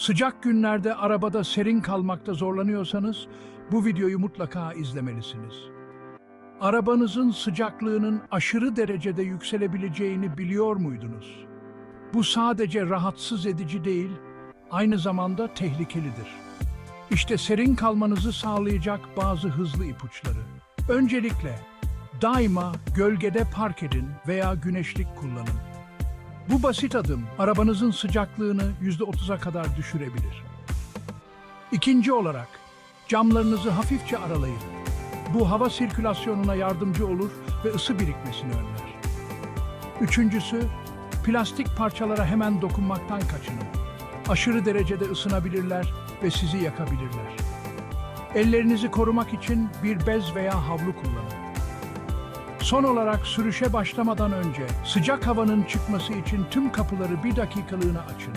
Sıcak günlerde arabada serin kalmakta zorlanıyorsanız bu videoyu mutlaka izlemelisiniz. Arabanızın sıcaklığının aşırı derecede yükselebileceğini biliyor muydunuz? Bu sadece rahatsız edici değil, aynı zamanda tehlikelidir. İşte serin kalmanızı sağlayacak bazı hızlı ipuçları. Öncelikle daima gölgede park edin veya güneşlik kullanın. Bu basit adım arabanızın sıcaklığını %30'a kadar düşürebilir. İkinci olarak camlarınızı hafifçe aralayın. Bu hava sirkülasyonuna yardımcı olur ve ısı birikmesini önler. Üçüncüsü, plastik parçalara hemen dokunmaktan kaçının. Aşırı derecede ısınabilirler ve sizi yakabilirler. Ellerinizi korumak için bir bez veya havlu kullanın. Son olarak sürüşe başlamadan önce sıcak havanın çıkması için tüm kapıları bir dakikalığına açın.